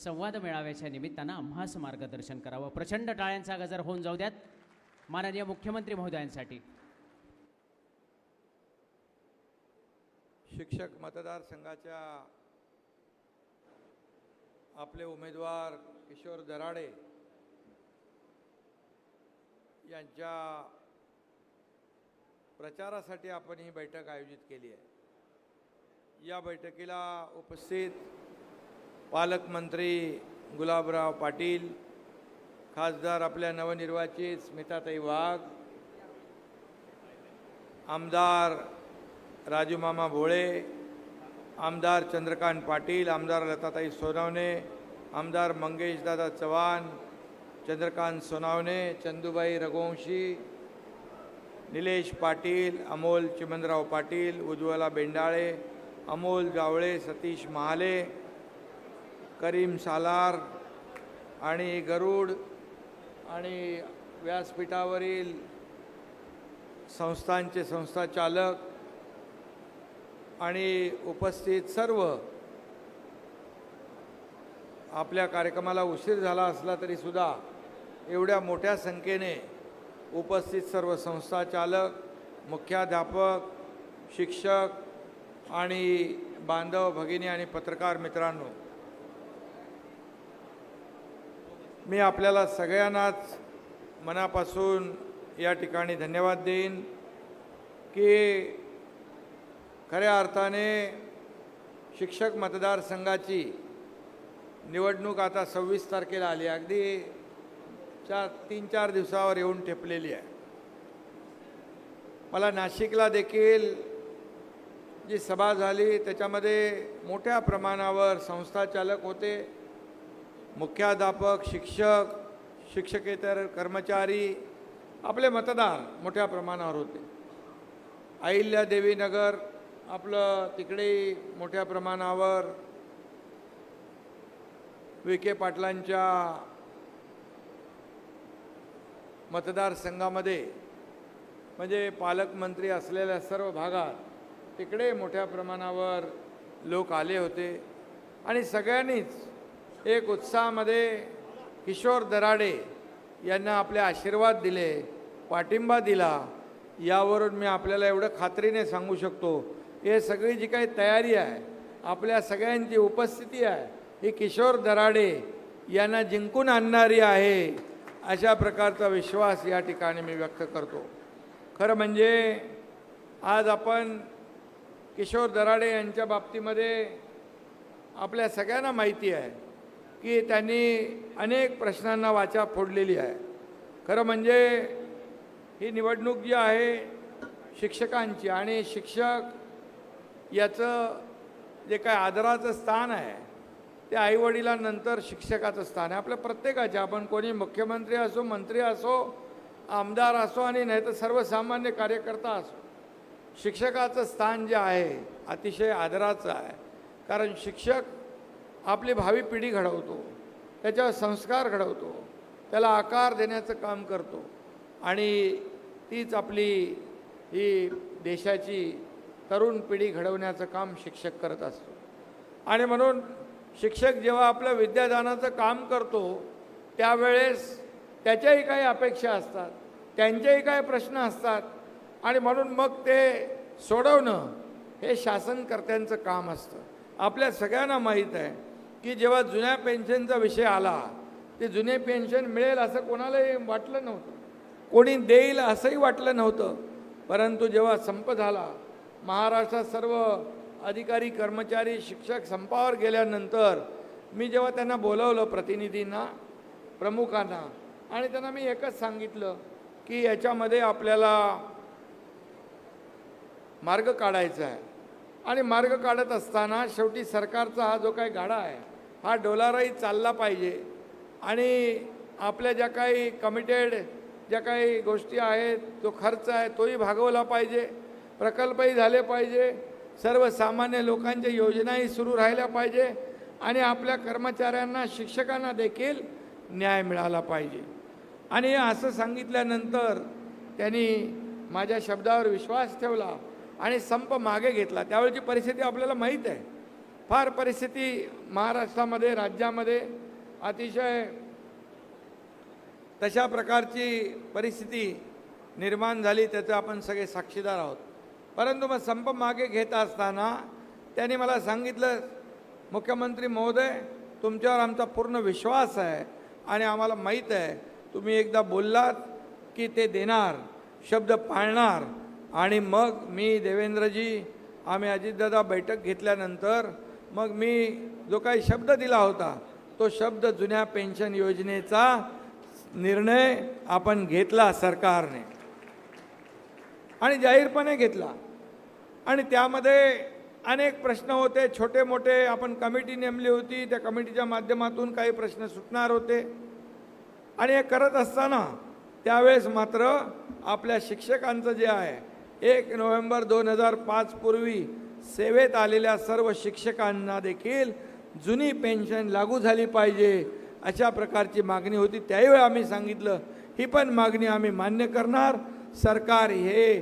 संवाद मेळाव्याच्या निमित्तानं आम्हास मार्गदर्शन करावं. प्रचंड टाळ्यांचा गजर होऊन जाऊ द्यात. माननीय मुख्यमंत्री महोदयांसाठी. शिक्षक मतदारसंघाच्या आपले उमेदवार किशोर दराडे यांच्या प्रचारासाठी आपण ही बैठक आयोजित केली आहे. या बैठकीला उपस्थित पालकमंत्री गुलाबराव पाटील खासदार आपल्या नवनिर्वाचित स्मिताताई वाघ आमदार राजूमामा भोळे आमदार चंद्रकांत पाटील आमदार लताताई सोनावणे आमदार मंगेशदादा चव्हाण चंद्रकांत सोनावणे चंदूबाई रघुवंशी निलेश पाटील अमोल चिमनराव पाटील उज्ज्वला बेंडाळे अमोल जावळे सतीश महाले करीम सालार आणि गरुड आणि व्यासपीठावरील संस्थांचे संस्थाचालक आणि उपस्थित सर्व आपल्या कार्यक्रमाला उशीर झाला असला तरीसुद्धा एवढ्या मोठ्या संख्येने उपस्थित सर्व संस्थाचालक मुख्याध्यापक शिक्षक आणि बांधव भगिनी आणि पत्रकार मित्रांनो मी आपल्याला सगळ्यांनाच मनापासून या ठिकाणी धन्यवाद देईन की खऱ्या अर्थाने शिक्षक मतदारसंघाची निवडणूक आता सव्वीस तारखेला आली. अगदी चार तीन चार दिवसावर येऊन ठेपलेली आहे. मला नाशिकला देखील जी सभा झाली त्याच्यामध्ये मोठ्या प्रमाणावर संस्थाचालक होते. मुख्याध्यापक शिक्षक शिक्षकेतर कर्मचारी आपले मतदार मोठ्या प्रमाणावर होते. अहिल्या देवीनगर आपलं तिकडे मोठ्या प्रमाणावर विखे पाटलांच्या मतदारसंघामध्ये म्हणजे पालकमंत्री असलेल्या सर्व भागात तिकडे मोठ्या प्रमाणावर लोक आले होते. आणि सगळ्यांनीच एक उत्साहामध्ये किशोर दराडे यांना आपले आशीर्वाद दिले पाठिंबा दिला. यावरून मी आपल्याला एवढं खात्रीने सांगू शकतो हे सगळी जी काही तयारी आहे आपल्या सगळ्यांची उपस्थिती आहे ही किशोर दराडे यांना जिंकून आणणारी आहे अशा प्रकारचा विश्वास या ठिकाणी मी व्यक्त करतो. खरं म्हणजे आज आपण किशोर दराडे यांच्या बाबतीमध्ये आपल्या सगळ्यांना माहिती आहे की त्यांनी अनेक प्रश्नांना वाचा फोडलेली आहे. खरं म्हणजे ही निवडणूक जी आहे शिक्षकांची आणि शिक्षक याचं जे काय आदराचं स्थान आहे ते आईवडिलांनंतर शिक्षकाचं स्थान आहे. आपल्या प्रत्येकाच्या आपण कोणी मुख्यमंत्री असो मंत्री असो आमदार असो आणि नाही तर सर्वसामान्य कार्यकर्ता असो शिक्षकाचं स्थान जे आहे अतिशय आदराचं आहे. कारण शिक्षक आपली भावी पिढी घडवतो त्याच्यावर संस्कार घडवतो त्याला आकार देण्याचं काम करतो. आणि तीच आपली ही देशाची तरुण पिढी घडवण्याचं काम शिक्षक करत असतो. आणि म्हणून शिक्षक जेव्हा आपलं विद्यादानाचं काम करतो त्यावेळेस त्याच्याही काही अपेक्षा असतात त्यांचेही काही प्रश्न असतात. आणि म्हणून मग ते सोडवणं हे शासनकर्त्यांचं काम असतं. आपल्या सगळ्यांना माहीत आहे की जेव्हा जुन्या पेन्शनचा विषय आला ते जुने पेन्शन मिळेल असं कोणालाही वाटलं नव्हतं. कोणी देईल असंही वाटलं नव्हतं. परंतु जेव्हा संप झाला महाराष्ट्रात सर्व अधिकारी कर्मचारी शिक्षक संपावर गेल्यानंतर मी जेव्हा त्यांना बोलवलं प्रतिनिधींना प्रमुखांना आणि त्यांना मी एकच सांगितलं की याच्यामध्ये आपल्याला मार्ग काढायचा आहे. आणि मार्ग काढत असताना शेवटी सरकारचा हा जो काही गाडा आहे हा डोलाराही चालला पाहिजे. आणि आपल्या ज्या काही कमिटेड ज्या काही गोष्टी आहेत जो खर्च आहे तोही भागवला पाहिजे प्रकल्पही झाले पाहिजे सर्वसामान्य लोकांच्या योजनाही सुरू राहिल्या पाहिजे आणि आपल्या कर्मचाऱ्यांना शिक्षकांना देखील न्याय मिळाला पाहिजे. आणि असं सांगितल्यानंतर त्यांनी माझ्या शब्दावर विश्वास ठेवला. आणि संप मागे घेतला. त्यावेळची परिस्थिती आपल्याला माहीत आहे. फार परिस्थिती महाराष्ट्रामध्ये राज्यामध्ये अतिशय तशा प्रकारची परिस्थिती निर्माण झाली त्याचं आपण सगळे साक्षीदार आहोत. परंतु मग संप मागे घेत असताना त्यांनी मला सांगितलं मुख्यमंत्री महोदय तुमच्यावर आमचा पूर्ण विश्वास आहे आणि आम्हाला माहीत आहे. तुम्ही एकदा बोललात की ते देणार शब्द पाळणार आणि मग मी देवेंद्रजी आम्ही अजितदादा बैठक घेतल्यानंतर मग मी जो काही शब्द दिला होता तो शब्द जुन्या पेन्शन योजनेचा निर्णय आपण घेतला सरकारने. आणि जाहीरपणे घेतला. आणि त्यामध्ये अनेक प्रश्न होते छोटे मोठे आपण कमिटी नेमली होती त्या कमिटीच्या माध्यमातून काही प्रश्न सुटणार होते. आणि हे करत असताना त्यावेळेस मात्र आपल्या शिक्षकांचं जे आहे एक नोव्हेंबर दोन हजार पाच पूर्वी सेवेत आलेल्या सर्व शिक्षकांना देखील जुनी पेन्शन लागू झाली पाहिजे अशा प्रकारची मागणी होती. त्यावेळी आम्ही सांगितलं ही पण मागणी आम्ही मान्य करणार. सरकार हे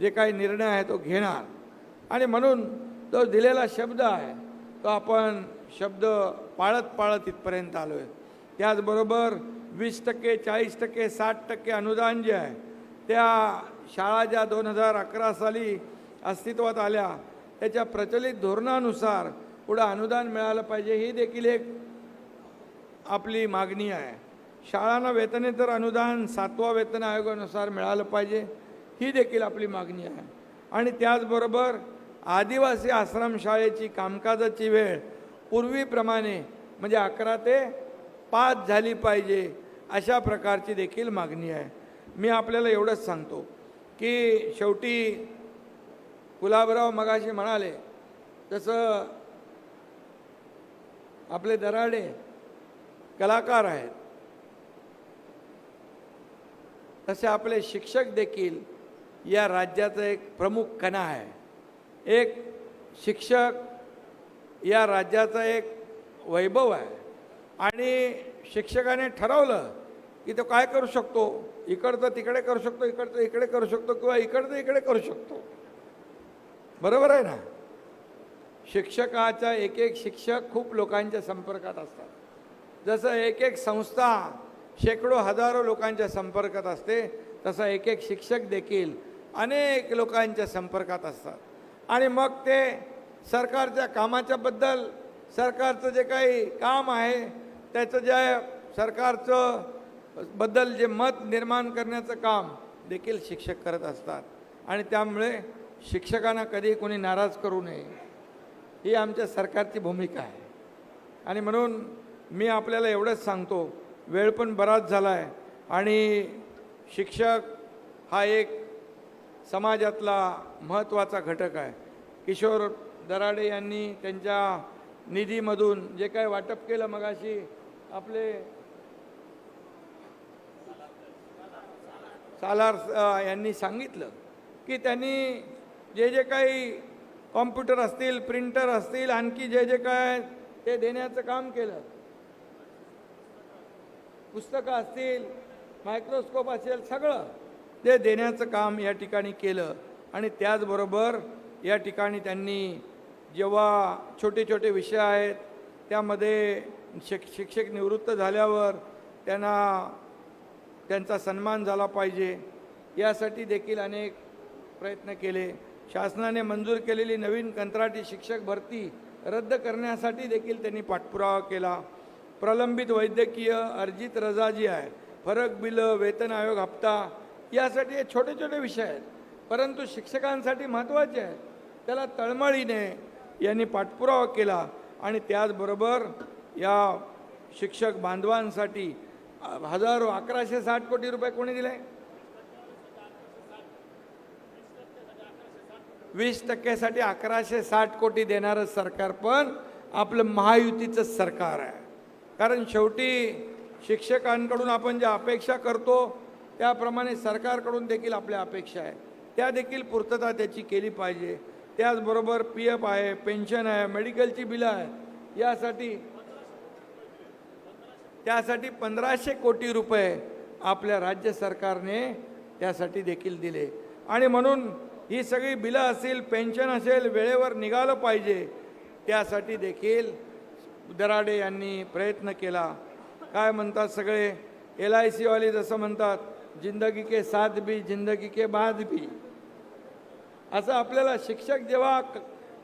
जे काही निर्णय आहे तो घेणार. आणि म्हणून तो दिलेला शब्द आहे तो आपण शब्द पाळत पाळत इथपर्यंत आलो आहे त्याचबरोबर वीस टक्के चाळीस टक्के साठ टक्के अनुदान जे आहे त्या शाळा ज्या दोन हजार अकरा साली अस्तित्वात आल्या त्याच्या प्रचलित धोरणानुसार पुढं अनुदान मिळालं पाहिजे ही देखील एक आपली मागणी आहे. शाळांना वेतनेतर अनुदान सातवा वेतन आयोगानुसार मिळालं पाहिजे ही देखील आपली मागणी आहे. आणि त्याचबरोबर आदिवासी आश्रमशाळेची कामकाजाची वेळ पूर्वीप्रमाणे म्हणजे अकरा ते पाच झाली पाहिजे अशा प्रकारची देखील मागणी आहे. मी आपल्याला एवढंच सांगतो. की शेवटी गुलाबराव मगाशी म्हणाले तसं आपले दराडे कलाकार आहेत. तसे आपले शिक्षक देखील या राज्याचा एक प्रमुख कणा आहे. एक शिक्षक या राज्याचा एक वैभव आहे. आणि शिक्षकाने ठरवलं की तो काय करू शकतो? इकडचं तिकडे करू शकतो इकडचं इकडे करू शकतो किंवा इकडचं इकडे करू शकतो. बरोबर आहे ना? शिक्षकाचा एक एक शिक्षक खूप लोकांच्या संपर्कात असतात. जसं एक एक संस्था शेकडो हजारो लोकांच्या संपर्कात असते तसं एक एक शिक्षक देखील अनेक लोकांच्या संपर्कात असतात. आणि मग ते सरकारच्या कामाच्याबद्दल सरकारचं जे काही काम आहे त्याचं जे सरकारचं बद्दल जे मत निर्माण करण्याचं काम देखील शिक्षक करत असतात. आणि त्यामुळे शिक्षकांना कधी कोणी नाराज करू नये. ही आमच्या सरकारची भूमिका आहे. आणि म्हणून मी आपल्याला एवढंच सांगतो वेळ पण बराच झाला आहे आणि शिक्षक हा एक समाजातला महत्त्वाचा घटक आहे. किशोर दराडे यांनी त्यांच्या निधीमधून जे काय वाटप केलं मगाशी आपले सालार यांनी सांगितलं की त्यांनी जे जे काही कॉम्प्युटर असतील प्रिंटर असतील आणखी जे जे काय ते देण्याचं काम केलं. पुस्तकं असतील मायक्रोस्कोप असेल सगळं ते देण्याचं काम या ठिकाणी केलं. आणि त्याचबरोबर या ठिकाणी त्यांनी जेव्हा छोटे छोटे विषय आहेत त्यामध्ये शिक शिक्षक निवृत्त झाल्यावर त्यांना त्यांचा सन्मान झाला पाहिजे. यासाठी देखील अनेक प्रयत्न केले. शासनाने मंजूर केलेली नवीन कंत्राटी शिक्षक भरती रद्द करण्यासाठी देखील त्यांनी पाठपुरावा केला. प्रलंबित वैद्यकीय अर्जित रजा जी आहे फरक बिलं वेतन आयोग हप्ता यासाठी हे छोटे छोटे विषय आहेत. परंतु शिक्षकांसाठी महत्त्वाचे आहेत. त्याला तळमळीने यांनी पाठपुरावा केला आणि त्याचबरोबर या शिक्षक बांधवांसाठी हजारो अकराशे साठ कोटी रुपये कोणी दिले? वीस टक्क्यासाठी अकराशे साठ कोटी देणारं सरकार पण आपलं महायुतीचं सरकार आहे. कारण शेवटी शिक्षकांकडून आपण ज्या अपेक्षा करतो त्याप्रमाणे सरकारकडून देखील आपल्या अपेक्षा आहे त्या देखील पूर्तता त्याची केली पाहिजे. त्याचबरोबर पी एफ आहे पेन्शन आहे मेडिकलची बिलं आहे. यासाठी त्यासाठी पंधराशे कोटी रुपये आपल्या राज्य सरकारने त्यासाठी देखील दिले. आणि म्हणून ही सगळी बिलं असतील पेन्शन असेल वेळेवर निघालं पाहिजे त्यासाठी देखील दराडे यांनी प्रयत्न केला. काय म्हणतात सगळे? एल आय सीवाले जसं म्हणतात जिंदगी के साथ भी जिंदगी के बाद भी. असं आपल्याला शिक्षक जेव्हा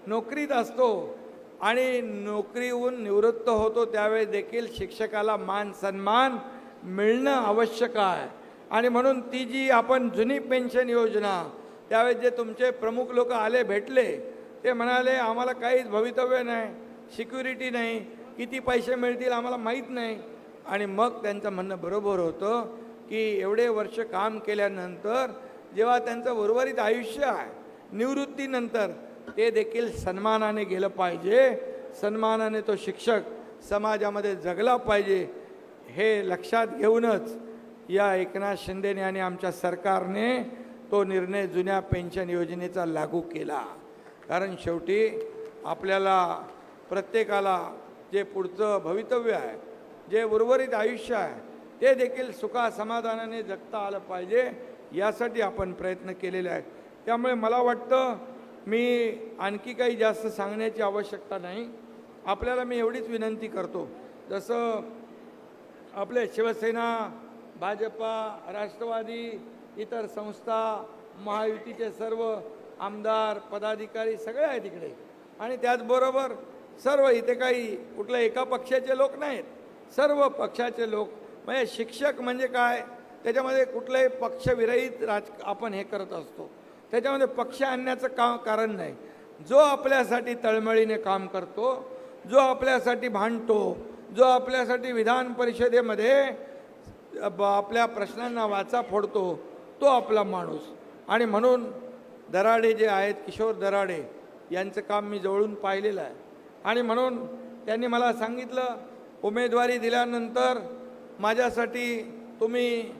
नोकरीत असतो आणि नोकरीहून निवृत्त होतो त्यावेळी देखील शिक्षकाला मान सन्मान मिळणं आवश्यक आहे. आणि म्हणून ती जी आपण जुनी पेन्शन योजना त्यावेळी जे तुमचे प्रमुख लोक आले भेटले ते म्हणाले आम्हाला काहीच भवितव्य नाही सिक्युरिटी नाही किती पैसे मिळतील आम्हाला माहीत नाही. आणि मग त्यांचं म्हणणं बरोबर होतं की एवढे वर्ष काम केल्यानंतर जेव्हा त्यांचं उर्वरित आयुष्य आहे निवृत्तीनंतर ते देखील सन्मानाने गेलं पाहिजे. सन्मानाने तो शिक्षक समाजामध्ये जगला पाहिजे हे लक्षात घेऊनच या एकनाथ शिंदेने आणि आमच्या सरकारने तो निर्णय जुन्या पेन्शन योजनेचा लागू केला. कारण शेवटी आपल्याला प्रत्येकाला जे पुढचं भवितव्य आहे जे उर्वरित आयुष्य आहे ते देखील सुखा समाधानाने जगता आलं पाहिजे यासाठी आपण प्रयत्न केलेले आहेत. त्यामुळे मला वाटतं मी आणखी काही जास्त सांगण्याची आवश्यकता नाही. आपल्याला मी एवढीच विनंती करतो. जसं आपले शिवसेना भाजपा राष्ट्रवादी इतर संस्था महायुतीचे सर्व आमदार पदाधिकारी सगळे आहेत इकडे. आणि त्याचबरोबर सर्व इथे काही कुठल्या एका पक्षाचे लोक नाहीत. सर्व पक्षाचे लोक म्हणजे शिक्षक म्हणजे काय? त्याच्यामध्ये कुठलंही पक्षविरहित राज आपण हे करत असतो. त्याच्यामध्ये पक्ष आणण्याचं का कारण नाही. जो आपल्यासाठी तळमळीने काम करतो जो आपल्यासाठी भांडतो जो आपल्यासाठी विधान परिषदेमध्ये ब- आपल्या प्रश्नांना वाचा फोडतो तो आपला माणूस. आणि म्हणून दराडे जे आहेत किशोर दराडे यांचं काम मी जवळून पाहिलेलं आहे. आणि म्हणून त्यांनी मला सांगितलं उमेदवारी दिल्यानंतर माझ्यासाठी तुम्ही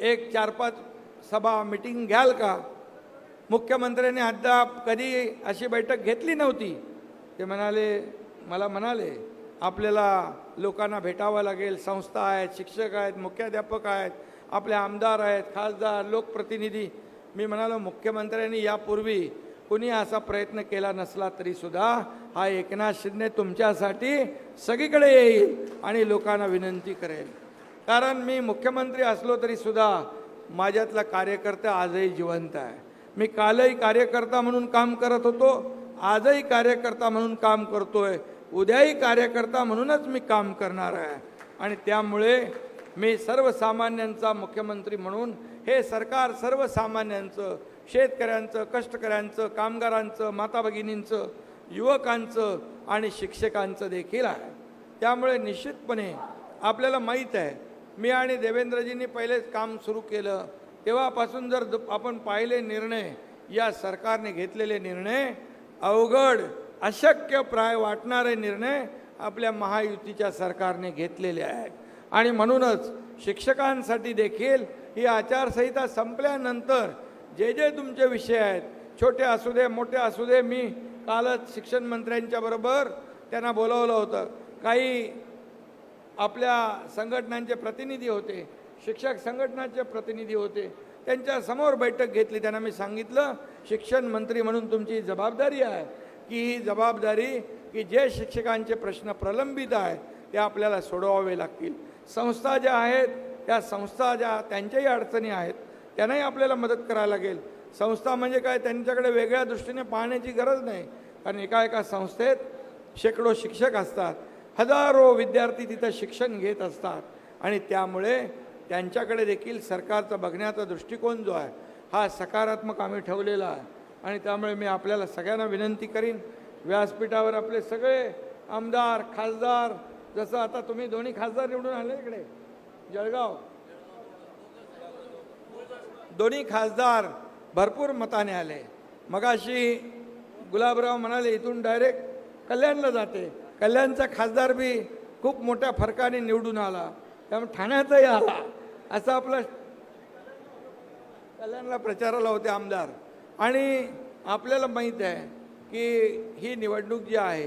एक चार पाच सभा मिटिंग घ्याल का? मुख्यमंत्र्यांनी अद्याप कधी अशी बैठक घेतली नव्हती. ते म्हणाले मला म्हणाले आपल्याला लोकांना भेटावं लागेल. संस्था आहेत शिक्षक आहेत मुख्याध्यापक आहेत आपले आमदार आहेत खासदार लोकप्रतिनिधी. मी म्हणालो मुख्यमंत्र्यांनी यापूर्वी कुणी असा प्रयत्न केला नसला तरीसुद्धा हा एकनाथ शिंदे तुमच्यासाठी सगळीकडे येईल आणि लोकांना विनंती करेल. कारण मी मुख्यमंत्री असलो तरीसुद्धा माझ्यातला कार्यकर्ता आजही जिवंत आहे. मी कालही कार्यकर्ता म्हणून काम करत होतो आजही कार्यकर्ता म्हणून काम करतोय उद्याही कार्यकर्ता म्हणूनच मी काम करणार आहे. आणि त्यामुळे मी सर्वसामान्यांचा मुख्यमंत्री म्हणून हे सरकार सर्वसामान्यांचं शेतकऱ्यांचं कष्टकऱ्यांचं कामगारांचं माता भगिनींचं युवकांचं आणि शिक्षकांचं देखील आहे. त्यामुळे निश्चितपणे आपल्याला माहीत आहे मी आणि देवेंद्रजींनी पहिलेच काम सुरू केलं तेव्हापासून जर दु- आपण पाहिले निर्णय या सरकारने घेतलेले निर्णय अवघड अशक्य प्राय वाटणारे निर्णय आपल्या महायुतीच्या सरकारने घेतलेले आहेत. आणि म्हणूनच शिक्षकांसाठी देखील ही आचारसंहिता संपल्यानंतर जे जे तुमचे विषय आहेत छोटे असू दे मोठे असू दे मी कालच शिक्षण मंत्र्यांच्या बरोबर त्यांना बोलावलं होतं. काही आपल्या संघटनांचे प्रतिनिधी होते शिक्षक संघटनाचे प्रतिनिधी होते. त्यांच्यासमोर बैठक घेतली. त्यांना मी सांगितलं शिक्षण मंत्री म्हणून तुमची जबाबदारी आहे. की ही जबाबदारी की जे शिक्षकांचे प्रश्न प्रलंबित आहेत ते आपल्याला सोडवावे लागतील. संस्था ज्या आहेत त्या संस्था ज्या त्यांच्याही अडचणी आहेत त्यांनाही आपल्याला मदत करायला लागेल. संस्था म्हणजे काय? त्यांच्याकडे वेगळ्या दृष्टीने पाहण्याची गरज नाही. कारण एका एका संस्थेत शेकडो शिक्षक असतात. हजारो विद्यार्थी तिथं शिक्षण घेत असतात. आणि त्यामुळे त्यांच्याकडे देखील सरकारचा बघण्याचा दृष्टिकोन जो आहे हा सकारात्मक आम्ही ठेवलेला आहे. आणि त्यामुळे मी आपल्याला सगळ्यांना विनंती करीन व्यासपीठावर आपले सगळे आमदार खासदार जसं आता तुम्ही दोन्ही खासदार निवडून आले इकडे जळगाव. दोन्ही खासदार भरपूर मताने आले. मगाशी गुलाबराव म्हणाले इथून डायरेक्ट कल्याणला जाते. कल्याणचा खासदार बी खूप मोठ्या फरकाने निवडून आला. त्यामुळे ठाण्याचाही आला. असं आपलं कल्याणला प्रचाराला होते आमदार. आणि आपल्याला माहीत आहे की ही निवडणूक जी आहे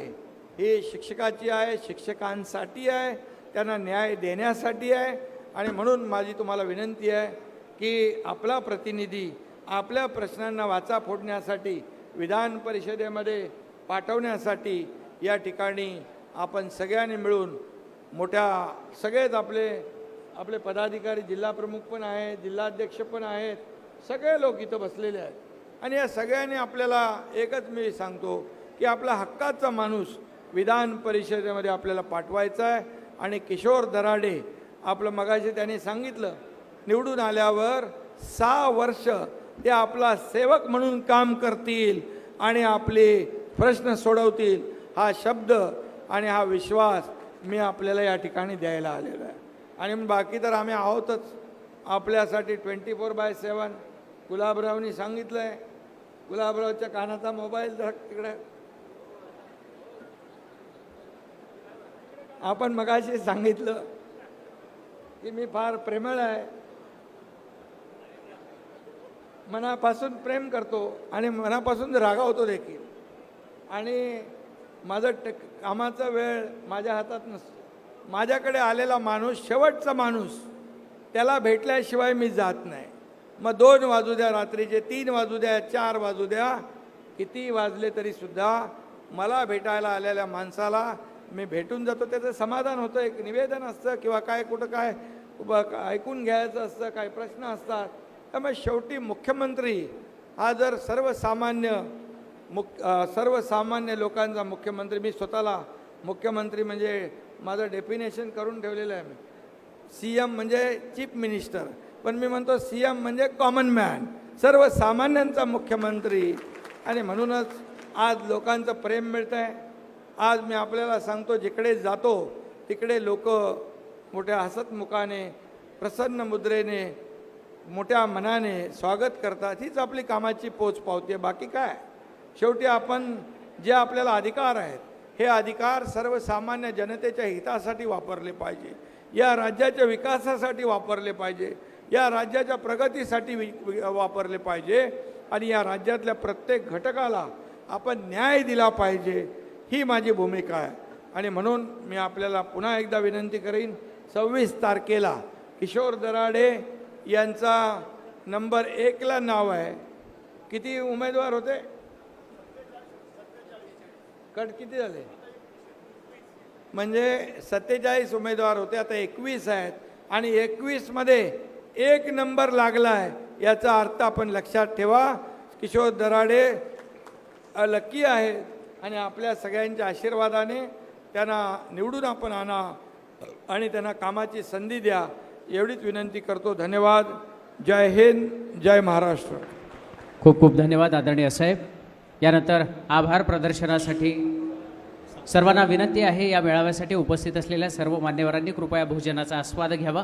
ही शिक्षकाची आहे शिक्षकांसाठी आहे त्यांना न्याय देण्यासाठी आहे. आणि म्हणून माझी तुम्हाला विनंती आहे की आपला प्रतिनिधी आपल्या प्रश्नांना वाचा फोडण्यासाठी विधान परिषदेमध्ये पाठवण्यासाठी या ठिकाणी आपण सगळ्यांनी मिळून मोठ्या सगळेच आपले आपले पदाधिकारी जिल्हाप्रमुख पण आहेत जिल्हाध्यक्ष पण आहेत सगळे लोक इथं बसलेले आहेत. आणि या सगळ्यांनी आपल्याला एकच मी सांगतो की आपला हक्काचा माणूस विधान परिषदेमध्ये आपल्याला पाठवायचा आहे. आणि किशोर दराडे आपलं मगाशी त्यांनी सांगितलं निवडून आल्यावर सहा वर्ष ते आपला सेवक म्हणून काम करतील आणि आपले प्रश्न सोडवतील. हा शब्द आणि हा विश्वास मी आपल्याला या ठिकाणी द्यायला आलेलो आहे. आणि मग बाकी तर आम्ही आहोतच. आपल्यासाठी ट्वेंटी फोर बाय सेवन गुलाबरावनी सांगितलं आहे गुलाबरावच्या कानाचा मोबाईल जर तिकडे. आपण मगाशी सांगितलं की मी फार प्रेमळ आहे. मनापासून प्रेम करतो आणि मनापासून रागावतो देखील. आणि माझं ट कामाचा वेळ माझ्या हातात नसतो माझ्याकडे आलेला माणूस शेवटचा माणूस त्याला भेटल्याशिवाय मी जात नाही. मग दोन वाजू द्या रात्रीचे तीन वाजू द्या चार वाजू द्या किती वाजले तरीसुद्धा मला भेटायला आलेल्या माणसाला मी भेटून जातो. त्याचं समाधान होतं एक निवेदन असतं किंवा काय कुठं काय ऐकून घ्यायचं असतं काही प्रश्न असतात. त्यामुळे शेवटी मुख्यमंत्री हा जर सर्वसामान्य मुख सर्वसामान्य लोकांचा मुख्यमंत्री मी स्वतःला मुख्यमंत्री म्हणजे माझं डेफिनेशन करून ठेवलेलं आहे मी. सी एम म्हणजे चीफ मिनिस्टर पण मी म्हणतो सी एम म्हणजे कॉमन मॅन सर्वसामान्यांचा मुख्यमंत्री. आणि म्हणूनच आज लोकांचं प्रेम मिळतं आहे आज मी आपल्याला सांगतो जिकडे जातो तिकडे लोक मोठ्या हसतमुखाने प्रसन्न मुद्रेने मोठ्या मनाने स्वागत करतात. हीच आपली कामाची पोच पावते बाकी काय? शेवटी आपण जे आपल्याला अधिकार आहेत हे अधिकार सर्वसामान्य जनतेच्या हितासाठी वापरले पाहिजे. या राज्याच्या विकासासाठी वापरले पाहिजे. या राज्याच्या प्रगतीसाठी वि वापरले पाहिजे. आणि या राज्यातल्या प्रत्येक घटकाला आपण न्याय दिला पाहिजे. ही माझी भूमिका आहे. आणि म्हणून मी आपल्याला पुन्हा एकदा विनंती करीन सव्वीस तारखेला किशोर दराडे यांचा नंबर एकला नाव आहे. किती उमेदवार होते? कट किती झाले? म्हणजे सत्तेचाळीस उमेदवार होते आता एकवीस आहेत. आणि एकवीसमध्ये एक नंबर लागला आहे याचा अर्थ आपण लक्षात ठेवा. किशोर दराडे लक्की आहेत. आणि आपल्या सगळ्यांच्या आशीर्वादाने त्यांना निवडून आपण आणा आणि त्यांना कामाची संधी द्या. एवढीच विनंती करतो. धन्यवाद. जय हिंद. जय महाराष्ट्र. खूप खूप धन्यवाद आदरणीय साहेब. यानंतर आभार प्रदर्शनासाठी सर्वांना विनंती आहे या मेळाव्यासाठी उपस्थित असलेल्या सर्व मान्यवरांनी कृपया भोजनाचा आस्वाद घ्यावा.